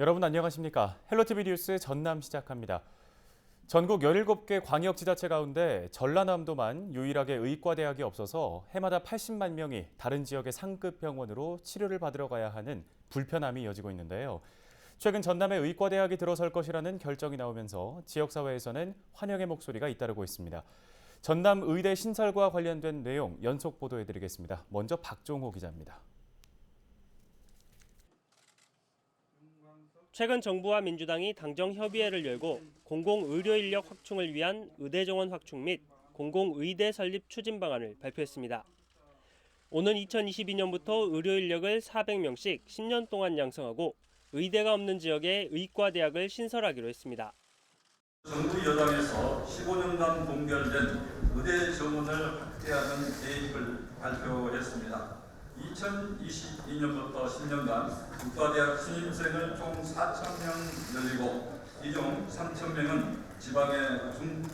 여러분 안녕하십니까? 헬로티비 뉴스 전남 시작합니다. 전국 17개 광역 지자체 가운데 전라남도만 유일하게 의과대학이 없어서 해마다 80만 명이 다른 지역의 상급 병원으로 치료를 받으러 가야 하는 불편함이 이어지고 있는데요. 최근 전남에 의과대학이 들어설 것이라는 결정이 나오면서 지역사회에서는 환영의 목소리가 잇따르고 있습니다. 전남 의대 신설과 관련된 내용 연속 보도해드리겠습니다. 먼저 박종호 기자입니다. 최근 정부와 민주당이 당정 협의회를 열고 공공 의료 인력 확충을 위한 의대 정원 확충 및 공공 의대 설립 추진 방안을 발표했습니다. 오는 2022년부터 의료 인력을 400명씩 10년 동안 양성하고 의대가 없는 지역에 의과대학을 신설하기로 했습니다. 정부 여당에서 15년간 동결된 의대 정원을 확대하는 계획을 발표했습니다. 2022년부터 10년간 국가대학 신입생을 총 4,000명 늘리고 이 중 3,000명은 지방의 중,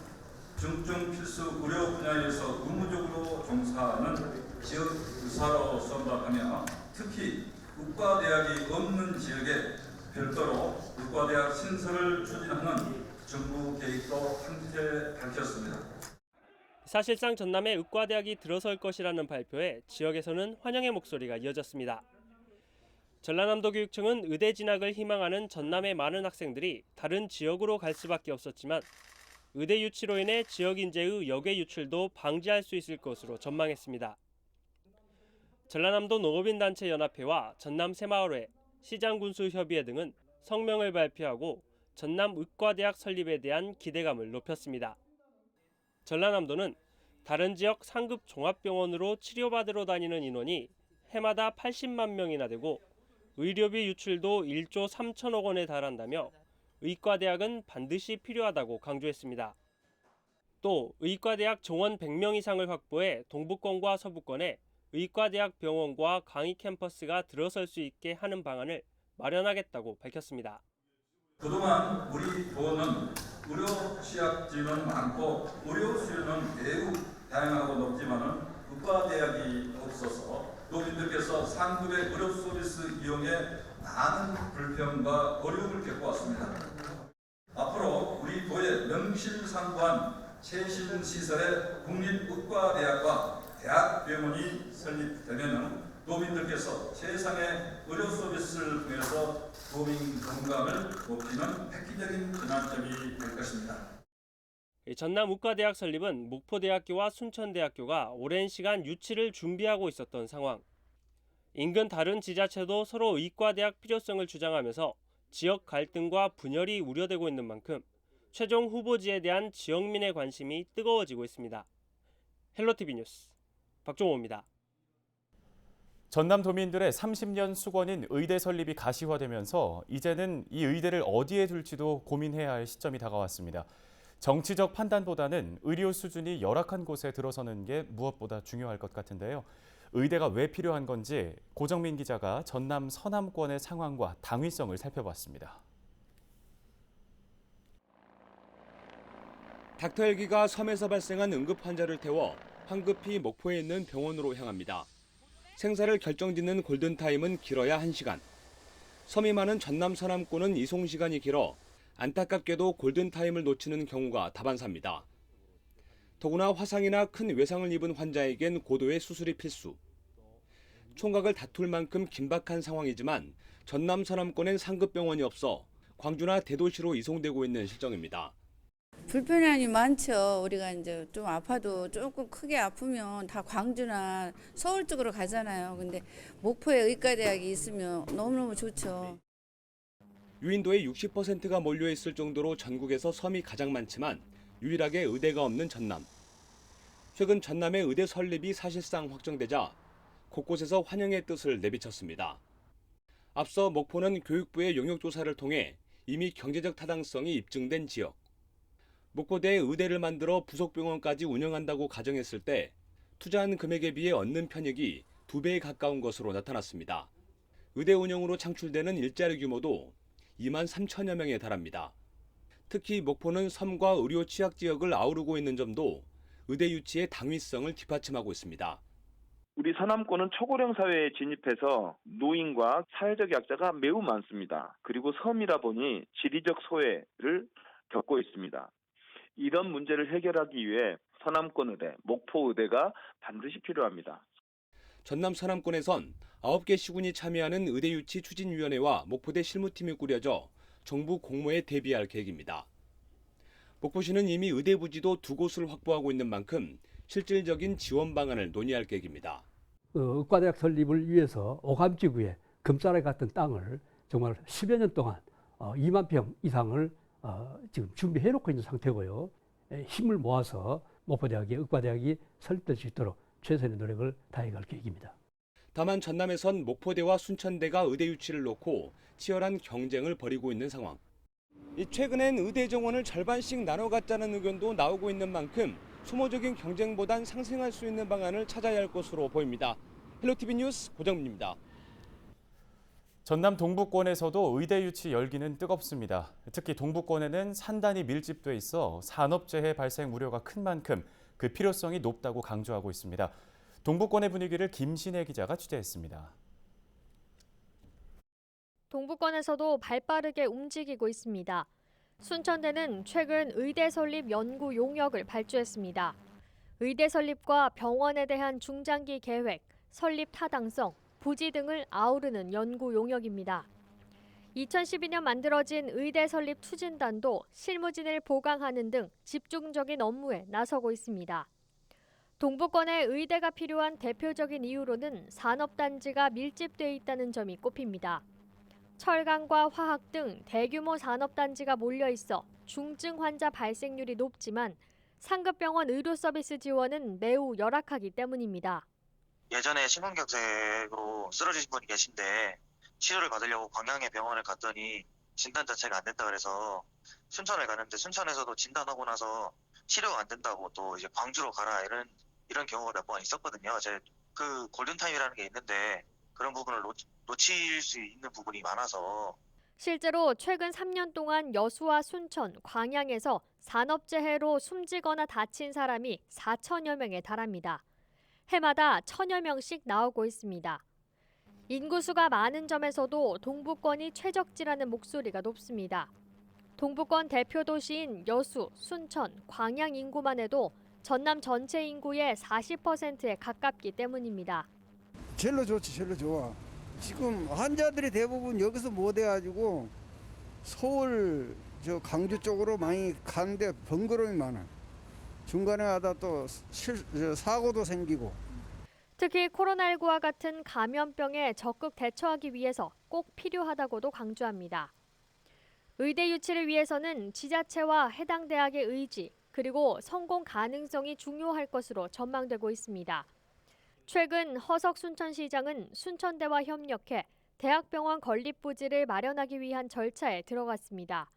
중증 필수 의료 분야에서 의무적으로 종사하는 지역 의사로 선박하며 특히 국가대학이 없는 지역에 별도로 국가대학 신설을 추진하는 정부 계획도 함께 밝혔습니다. 사실상 전남에 의과대학이 들어설 것이라는 발표에 지역에서는 환영의 목소리가 이어졌습니다. 전라남도 교육청은 의대 진학을 희망하는 전남의 많은 학생들이 다른 지역으로 갈 수밖에 없었지만 의대 유치로 인해 지역 인재의 역외 유출도 방지할 수 있을 것으로 전망했습니다. 전라남도 농업인 단체 연합회와 전남 새마을회, 시장 군수 협의회 등은 성명을 발표하고 전남 의과대학 설립에 대한 기대감을 높였습니다. 전라남도는 다른 지역 상급 종합병원으로 치료받으러 다니는 인원이 해마다 80만 명이나 되고 의료비 유출도 1조 3천억 원에 달한다며 의과대학은 반드시 필요하다고 강조했습니다. 또 의과대학 정원 100명 이상을 확보해 동부권과 서부권에 의과대학 병원과 강의 캠퍼스가 들어설 수 있게 하는 방안을 마련하겠다고 밝혔습니다. 그동안 우리 도는 의료 취약지는 많고 의료 수요는 매우 다양하고 높지만은 국가 대학이 없어서 노인들께서 상급의 의료 서비스 이용에 많은 불평과 어려움을 겪어왔습니다. 앞으로 우리 도의 명실상부한 최신 시설의 국립의과대학과 대학병원이 설립되면 은 도민들께서 최상의 의료 서비스를 통해서 도민 건강을 높이는 획기적인 전환점이 될 것입니다. 전남 의과대학 설립은 목포대학교와 순천대학교가 오랜 시간 유치를 준비하고 있었던 상황. 인근 다른 지자체도 서로 의과대학 필요성을 주장하면서 지역 갈등과 분열이 우려되고 있는 만큼 최종 후보지에 대한 지역민의 관심이 뜨거워지고 있습니다. 헬로티비 뉴스 박종호입니다. 전남 도민들의 30년 수건인 의대 설립이 가시화되면서 이제는 이 의대를 어디에 둘지도 고민해야 할 시점이 다가왔습니다. 정치적 판단보다는 의료 수준이 열악한 곳에 들어서는 게 무엇보다 중요할 것 같은데요. 의대가 왜 필요한 건지 고정민 기자가 전남 서남권의 상황과 당위성을 살펴봤습니다. 닥터 헬기가 섬에서 발생한 응급 환자를 태워 황급히 목포에 있는 병원으로 향합니다. 생사를 결정짓는 골든타임은 길어야 1시간. 섬이 많은 전남 서남권은 이송 시간이 길어 안타깝게도 골든타임을 놓치는 경우가 다반사입니다. 더구나 화상이나 큰 외상을 입은 환자에겐 고도의 수술이 필수. 총각을 다툴 만큼 긴박한 상황이지만 전남 서남권엔 상급 병원이 없어 광주나 대도시로 이송되고 있는 실정입니다. 불편함이 많죠. 우리가 이제 좀 아파도 조금 크게 아프면 다 광주나 서울 쪽으로 가잖아요. 근데 목포에 의과대학이 있으면 너무너무 좋죠. 유인도의 60%가 몰려 있을 정도로 전국에서 섬이 가장 많지만 유일하게 의대가 없는 전남. 최근 전남의 의대 설립이 사실상 확정되자 곳곳에서 환영의 뜻을 내비쳤습니다. 앞서 목포는 교육부의 용역 조사를 통해 이미 경제적 타당성이 입증된 지역. 목포대에 의대를 만들어 부속병원까지 운영한다고 가정했을 때 투자한 금액에 비해 얻는 편익이 두 배에 가까운 것으로 나타났습니다. 의대 운영으로 창출되는 일자리 규모도 2만 3천여 명에 달합니다. 특히 목포는 섬과 의료 취약 지역을 아우르고 있는 점도 의대 유치의 당위성을 뒷받침하고 있습니다. 우리 서남권은 초고령 사회에 진입해서 노인과 사회적 약자가 매우 많습니다. 그리고 섬이라 보니 지리적 소외를 겪고 있습니다. 이런 문제를 해결하기 위해 서남권 의대, 목포 의대가 반드시 필요합니다. 전남 서남권에선 9개 시군이 참여하는 의대 유치 추진위원회와 목포대 실무팀이 꾸려져 정부 공모에 대비할 계획입니다. 목포시는 이미 의대 부지도 두 곳을 확보하고 있는 만큼 실질적인 지원 방안을 논의할 계획입니다. 어, 의과대학 설립을 위해서 오감지구에 금싸라기 같은 땅을 정말 10여 년 동안 어, 2만 평 이상을 어, 지금 준비해 놓고 있는 상태고요. 에, 힘을 모아서 목포대학이 의과대학이 설립될 수 있도록 최선의 노력을 다해갈 계획입니다. 다만 전남에선 목포대와 순천대가 의대 유치를 놓고 치열한 경쟁을 벌이고 있는 상황. 이 최근엔 의대 정원을 절반씩 나눠 갖자는 의견도 나오고 있는 만큼 소모적인 경쟁보단 상생할 수 있는 방안을 찾아야 할 것으로 보입니다. 헬로티비 뉴스 고정민입니다. 전남 동부권에서도 의대 유치 열기는 뜨겁습니다. 특히 동부권에는 산단이 밀집돼 있어 산업재해 발생 우려가 큰 만큼 그 필요성이 높다고 강조하고 있습니다. 동부권의 분위기를 김신혜 기자가 취재했습니다. 동부권에서도 발빠르게 움직이고 있습니다. 순천대는 최근 의대 설립 연구 용역을 발주했습니다. 의대 설립과 병원에 대한 중장기 계획, 설립 타당성, 부지 등을 아우르는 연구 용역입니다. 2012년 만들어진 의대 설립 추진단도 실무진을 보강하는 등 집중적인 업무에 나서고 있습니다. 동부권에 의대가 필요한 대표적인 이유로는 산업단지가 밀집돼 있다는 점이 꼽힙니다. 철강과 화학 등 대규모 산업단지가 몰려 있어 중증 환자 발생률이 높지만 상급병원 의료 서비스 지원은 매우 열악하기 때문입니다. 예전에 심근경색으로 쓰러지신 분이 계신데 치료를 받으려고 광양의 병원을 갔더니 진단 자체가 안 된다 그래서 순천을 가는데 순천에서도 진단하고 나서 치료가 안 된다고 또 이제 광주로 가라 이런 이런 경우가 몇 번 있었거든요. 제 그 골든타임이라는 게 있는데 그런 부분을 놓, 놓칠 수 있는 부분이 많아서 실제로 최근 3년 동안 여수와 순천, 광양에서 산업재해로 숨지거나 다친 사람이 4천여 명에 달합니다. 해마다 천여 명씩 나오고 있습니다. 인구수가 많은 점에서도 동부권이 최적지라는 목소리가 높습니다. 동부권 대표 도시인 여수, 순천, 광양 인구만 해도 전남 전체 인구의 40%에 가깝기 때문입니다. 제일로 좋지, 제일로 좋아. 지금 환자들이 대부분 여기서 못 해가지고 서울, 저 강주 쪽으로 많이 가는데 번거로움이 많아. 중간에 하다 또 실, 저 사고도 생기고. 특히 코로나19와 같은 감염병에 적극 대처하기 위해서 꼭 필요하다고도 강조합니다. 의대 유치를 위해서는 지자체와 해당 대학의 의지 그리고 성공 가능성이 중요할 것으로 전망되고 있습니다. 최근 허석 순천시장은 순천대와 협력해 대학병원 건립 부지를 마련하기 위한 절차에 들어갔습니다.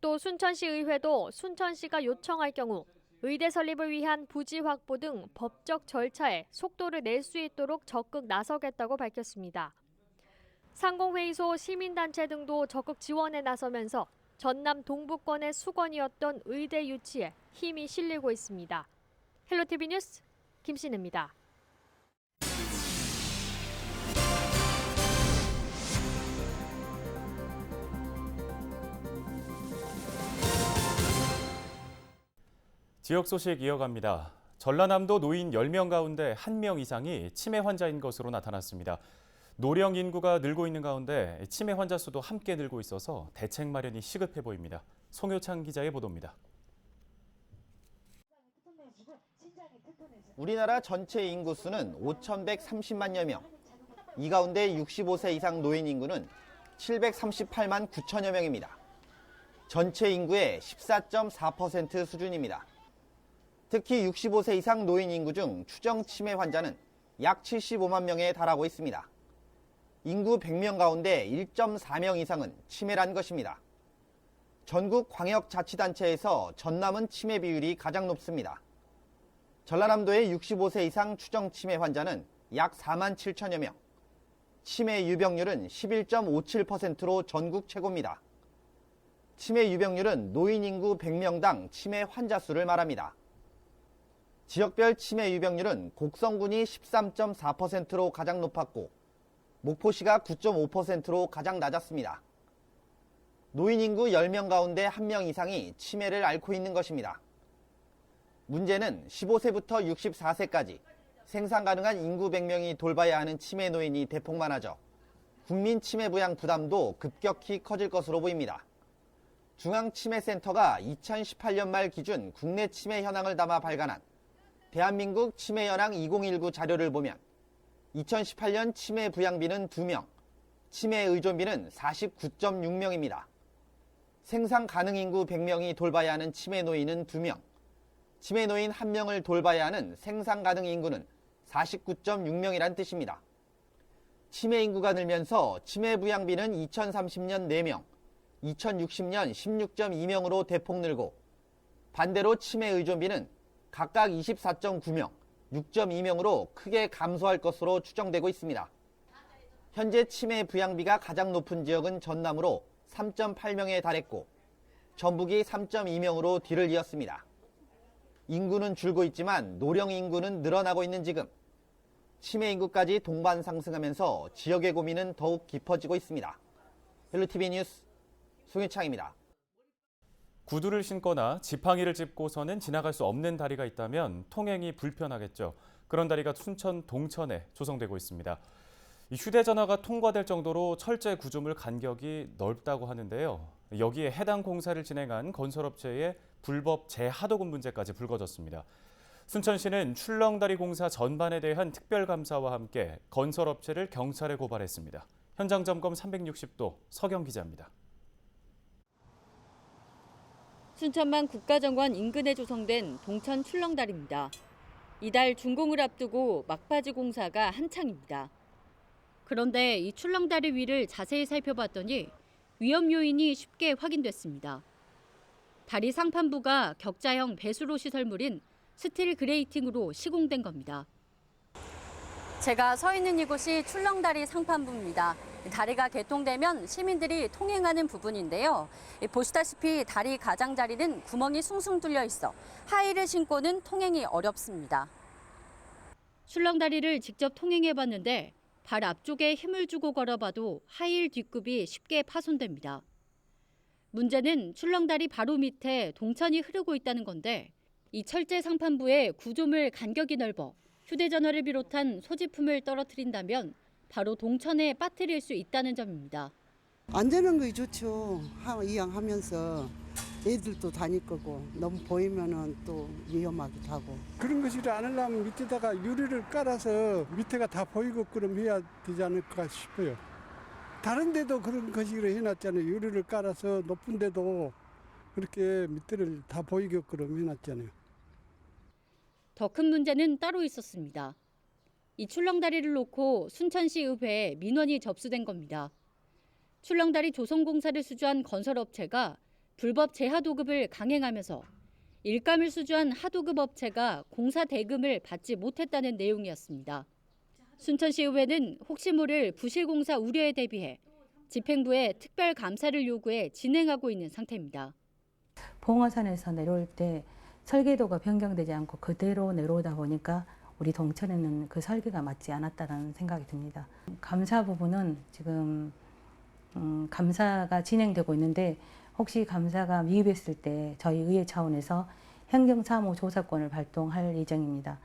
또 순천시 의회도 순천시가 요청할 경우 의대 설립을 위한 부지 확보 등 법적 절차에 속도를 낼 수 있도록 적극 나서겠다고 밝혔습니다. 상공회의소 시민단체 등도 적극 지원에 나서면서 전남 동부권의 수건이었던 의대 유치에 힘이 실리고 있습니다. 헬로티비 뉴스 김신혜입니다. 지역 소식 이어갑니다. 전라남도 노인 10명 가운데 1명 이상이 치매 환자인 것으로 나타났습니다. 노령 인구가 늘고 있는 가운데 치매 환자 수도 함께 늘고 있어서 대책 마련이 시급해 보입니다. 송효창 기자의 보도입니다. 우리나라 전체 인구 수는 5,130만여 명. 이 가운데 65세 이상 노인 인구는 738만 9천여 명입니다. 전체 인구의 14.4% 수준입니다. 특히 65세 이상 노인 인구 중 추정 치매 환자는 약 75만 명에 달하고 있습니다. 인구 100명 가운데 1.4명 이상은 치매란 것입니다. 전국 광역자치단체에서 전남은 치매 비율이 가장 높습니다. 전라남도의 65세 이상 추정 치매 환자는 약 4만 7천여 명. 치매 유병률은 11.57%로 전국 최고입니다. 치매 유병률은 노인 인구 100명당 치매 환자 수를 말합니다. 지역별 치매 유병률은 곡성군이 13.4%로 가장 높았고 목포시가 9.5%로 가장 낮았습니다. 노인 인구 10명 가운데 1명 이상이 치매를 앓고 있는 것입니다. 문제는 15세부터 64세까지 생산 가능한 인구 100명이 돌봐야 하는 치매 노인이 대폭 많아져 국민 치매 부양 부담도 급격히 커질 것으로 보입니다. 중앙치매센터가 2018년 말 기준 국내 치매 현황을 담아 발간한 대한민국 치매 현황 2019 자료를 보면 2018년 치매 부양비는 2명, 치매 의존비는 49.6명입니다. 생산 가능 인구 100명이 돌봐야 하는 치매 노인은 2명, 치매 노인 1명을 돌봐야 하는 생산 가능 인구는 49.6명이란 뜻입니다. 치매 인구가 늘면서 치매 부양비는 2030년 4명, 2060년 16.2명으로 대폭 늘고 반대로 치매 의존비는 각각 24.9명, 6.2명으로 크게 감소할 것으로 추정되고 있습니다. 현재 치매 부양비가 가장 높은 지역은 전남으로 3.8명에 달했고 전북이 3.2명으로 뒤를 이었습니다. 인구는 줄고 있지만 노령 인구는 늘어나고 있는 지금 치매 인구까지 동반 상승하면서 지역의 고민은 더욱 깊어지고 있습니다. 헬로티비 뉴스 송유창입니다. 구두를 신거나 지팡이를 짚고서는 지나갈 수 없는 다리가 있다면 통행이 불편하겠죠. 그런 다리가 순천 동천에 조성되고 있습니다. 이 휴대전화가 통과될 정도로 철제 구조물 간격이 넓다고 하는데요. 여기에 해당 공사를 진행한 건설업체의 불법 재하도급 문제까지 불거졌습니다. 순천시는 출렁다리 공사 전반에 대한 특별감사와 함께 건설업체를 경찰에 고발했습니다. 현장 점검 360도 서경 기자입니다. 순천만 국가정원 인근에 조성된 동천 출렁다리입니다. 이달 준공을 앞두고 막바지 공사가 한창입니다. 그런데 이 출렁다리 위를 자세히 살펴봤더니 위험 요인이 쉽게 확인됐습니다. 다리 상판부가 격자형 배수로 시설물인 스틸 그레이팅으로 시공된 겁니다. 제가 서 있는 이곳이 출렁다리 상판부입니다. 다리가 개통되면 시민들이 통행하는 부분인데요. 보시다시피 다리 가장자리는 구멍이 숭숭 뚫려 있어 하의를 신고는 통행이 어렵습니다. 출렁다리를 직접 통행해 봤는데 발 앞쪽에 힘을 주고 걸어봐도 하일 뒷굽이 쉽게 파손됩니다. 문제는 출렁다리 바로 밑에 동천이 흐르고 있다는 건데 이 철제 상판부에 구조물 간격이 넓어 휴대전화를 비롯한 소지품을 떨어뜨린다면 바로 동천에 빠뜨릴 수 있다는 점입니다. 안전한 게 좋죠. 하- 이왕 하면서 애들도 다닐 거고 너무 보이면은 또 위험하기도 하고. 그런 것을 안 하려면 밑에다가 유리를 깔아서 밑에가 다 보이고 그럼 해야 되지 않을까 싶어요. 다른 데도 그런 것으로 해놨잖아요. 유리를 깔아서 높은 데도 그렇게 밑에를 다 보이게끔 해놨잖아요. 더 큰 문제는 따로 있었습니다. 이 출렁다리를 놓고 순천시 의회에 민원이 접수된 겁니다. 출렁다리 조성공사를 수주한 건설업체가 불법 재하도급을 강행하면서 일감을 수주한 하도급 업체가 공사 대금을 받지 못했다는 내용이었습니다. 순천시 의회는 혹시 모를 부실 공사 우려에 대비해 집행부에 특별 감사를 요구해 진행하고 있는 상태입니다. 봉화산에서 내려올 때 설계도가 변경되지 않고 그대로 내려오다 보니까 우리 동천에는 그 설계가 맞지 않았다는 생각이 듭니다. 감사 부분은 지금 음, 감사가 진행되고 있는데 혹시 감사가 미흡했을 때 저희 의회 차원에서 행정사무 조사권을 발동할 예정입니다.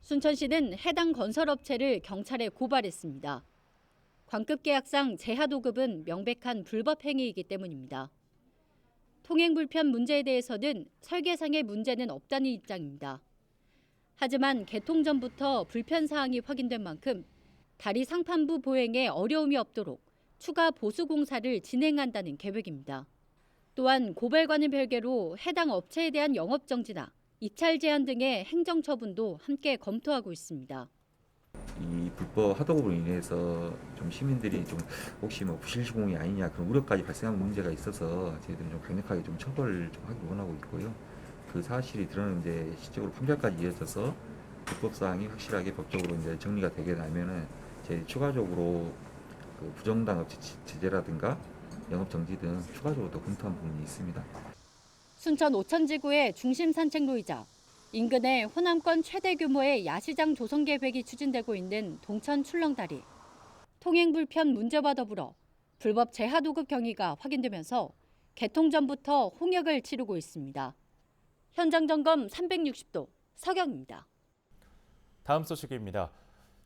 순천시는 해당 건설업체를 경찰에 고발했습니다. 광급계약상 재하도급은 명백한 불법 행위이기 때문입니다. 통행 불편 문제에 대해서는 설계상의 문제는 없다는 입장입니다. 하지만 개통 전부터 불편 사항이 확인된 만큼 다리 상판부 보행에 어려움이 없도록 추가 보수 공사를 진행한다는 계획입니다. 또한 고발과는 별개로 해당 업체에 대한 영업 정지나 입찰 제한 등의 행정 처분도 함께 검토하고 있습니다. 이 불법 하도급으로 인해서 좀 시민들이 좀 혹시 뭐 부실 시공이 아니냐 그런 우려까지 발생한 문제가 있어서 저희들은 좀 강력하게 좀 처벌을 좀 하기 원하고 있고요. 그 사실이 드러나는데 실적으로 판결까지 이어져서 불법 사항이 확실하게 법적으로 이제 정리가 되게 되면은 저희 추가적으로 그 부정당 업체 지- 제재라든가 영업 정지 등 추가적으로 또 검토한 부분이 있습니다. 순천 오천지구의 중심 산책로이자 인근에 호남권 최대 규모의 야시장 조성 계획이 추진되고 있는 동천 출렁다리. 통행 불편 문제와 더불어 불법 재하 도급 경위가 확인되면서 개통 전부터 홍역을 치르고 있습니다. 현장 점검 360도 서경입니다. 다음 소식입니다.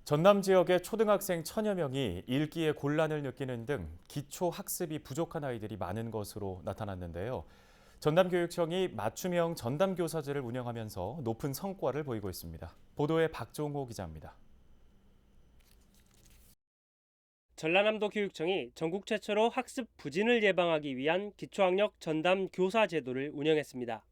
전남 지역의 초등학생 천여 명이 읽기에 곤란을 느끼는 등 기초 학습이 부족한 아이들이 많은 것으로 나타났는데요. 전남교육청이 맞춤형 전담교사제를 운영하면서 높은 성과를 보이고 있습니다. 보도에 박종호 기자입니다. 전라남도 교육청이 전국 최초로 학습 부진을 예방하기 위한 기초학력 전담 교사 제도를 운영했습니다.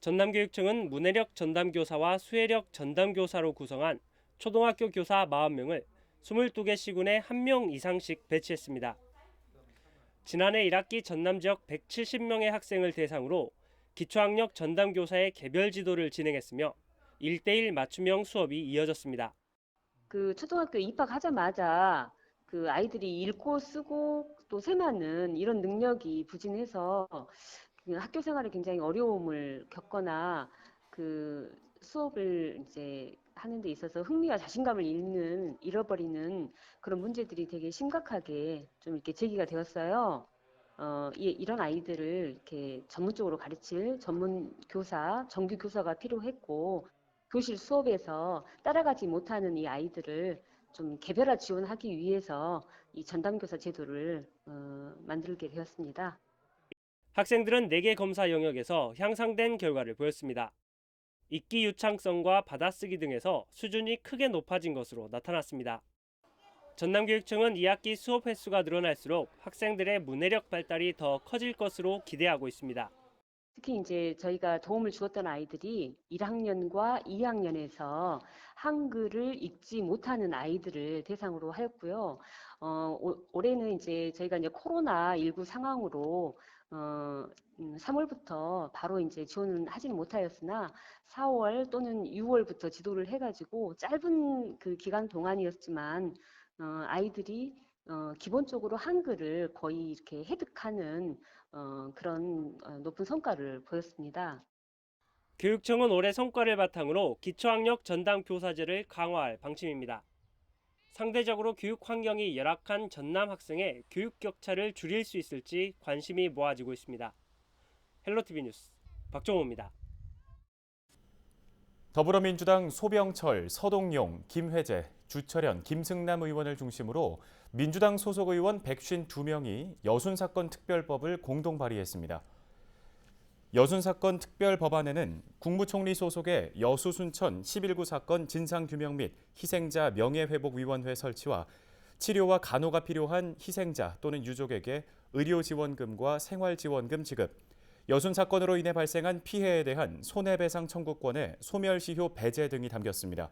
전남교육청은 문해력 전담교사와 수해력 전담교사로 구성한 초등학교 교사 40명을 22개 시군에 1명 이상씩 배치했습니다. 지난해 1학기 전남 지역 170명의 학생을 대상으로 기초학력 전담교사의 개별 지도를 진행했으며 1대1 맞춤형 수업이 이어졌습니다. 그 초등학교 입학하자마자 그 아이들이 읽고 쓰고 또 세마는 이런 능력이 부진해서 그 학교 생활에 굉장히 어려움을 겪거나 그 수업을 이제 하는 데 있어서 흥미와 자신감을 잃는 잃어버리는 그런 문제들이 되게 심각하게 좀 이렇게 제기가 되었어요. 어, 이, 이런 아이들을 이렇게 전문적으로 가르칠 전문 교사, 정규 교사가 필요했고 교실 수업에서 따라가지 못하는 이 아이들을 좀 개별화 지원하기 위해서 이 전담 교사 제도를 어, 만들게 되었습니다. 학생들은 4개 검사 영역에서 향상된 결과를 보였습니다. 읽기 유창성과 받아쓰기 등에서 수준이 크게 높아진 것으로 나타났습니다. 전남교육청은 2학기 수업 횟수가 늘어날수록 학생들의 문해력 발달이 더 커질 것으로 기대하고 있습니다. 특히 이제 저희가 도움을 주었던 아이들이 1학년과 2학년에서 한글을 읽지 못하는 아이들을 대상으로 하였고요. 어, 올- 올해는 이제 저희가 이제 코로나 19 상황으로 어, 음, 3월부터 바로 이제 지원은 하지는 못하였으나 4월 또는 6월부터 지도를 해가지고 짧은 그 기간 동안이었지만 어, 아이들이 어, 기본적으로 한글을 거의 이렇게 획득하는 어, 그런 어, 높은 성과를 보였습니다. 교육청은 올해 성과를 바탕으로 기초학력 전담 교사제를 강화할 방침입니다. 상대적으로 교육 환경이 열악한 전남 학생의 교육 격차를 줄일 수 있을지 관심이 모아지고 있습니다. 헬로티비 뉴스 박종호입니다. 더불어민주당 소병철, 서동용, 김회재, 주철현, 김승남 의원을 중심으로 민주당 소속 의원 152명이 여순 사건 특별법을 공동 발의했습니다. 여순 사건 특별 법안에는 국무총리 소속의 여수 순천 11구 사건 진상 규명 및 희생자 명예 회복 위원회 설치와 치료와 간호가 필요한 희생자 또는 유족에게 의료 지원금과 생활 지원금 지급, 여순 사건으로 인해 발생한 피해에 대한 손해배상 청구권의 소멸시효 배제 등이 담겼습니다.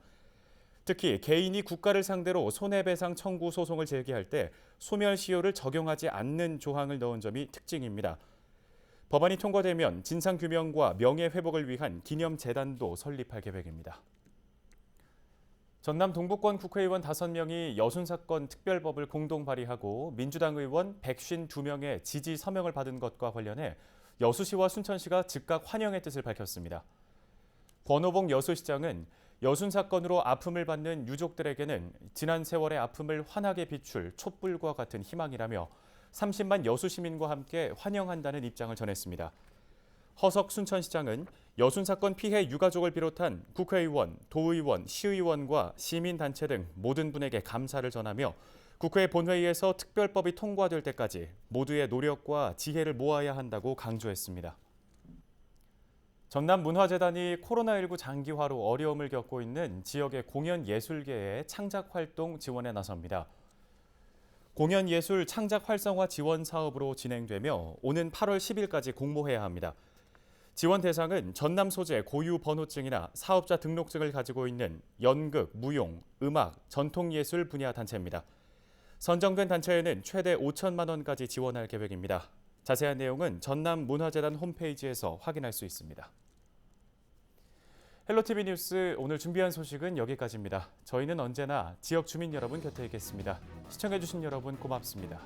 특히 개인이 국가를 상대로 손해배상 청구 소송을 제기할 때 소멸시효를 적용하지 않는 조항을 넣은 점이 특징입니다. 법안이 통과되면 진상규명과 명예회복을 위한 기념재단도 설립할 계획입니다. 전남 동북권 국회의원 5명이 여순 사건 특별법을 공동 발의하고 민주당 의원 152명의 지지 서명을 받은 것과 관련해 여수시와 순천시가 즉각 환영의 뜻을 밝혔습니다. 권오봉 여수시장은 여순 사건으로 아픔을 받는 유족들에게는 지난 세월의 아픔을 환하게 비출 촛불과 같은 희망이라며 30만 여수 시민과 함께 환영한다는 입장을 전했습니다. 허석 순천시장은 여순 사건 피해 유가족을 비롯한 국회의원, 도의원, 시의원과 시민단체 등 모든 분에게 감사를 전하며 국회 본회의에서 특별법이 통과될 때까지 모두의 노력과 지혜를 모아야 한다고 강조했습니다. 전남문화재단이 코로나19 장기화로 어려움을 겪고 있는 지역의 공연 예술계의 창작 활동 지원에 나섭니다. 공연 예술 창작 활성화 지원 사업으로 진행되며 오는 8월 10일까지 공모해야 합니다. 지원 대상은 전남 소재 고유 번호증이나 사업자 등록증을 가지고 있는 연극, 무용, 음악, 전통예술 분야 단체입니다. 선정된 단체에는 최대 5천만 원까지 지원할 계획입니다. 자세한 내용은 전남 문화재단 홈페이지에서 확인할 수 있습니다. 헬로티비 뉴스 오늘 준비한 소식은 여기까지입니다. 저희는 언제나 지역 주민 여러분 곁에 있겠습니다. 시청해주신 여러분 고맙습니다.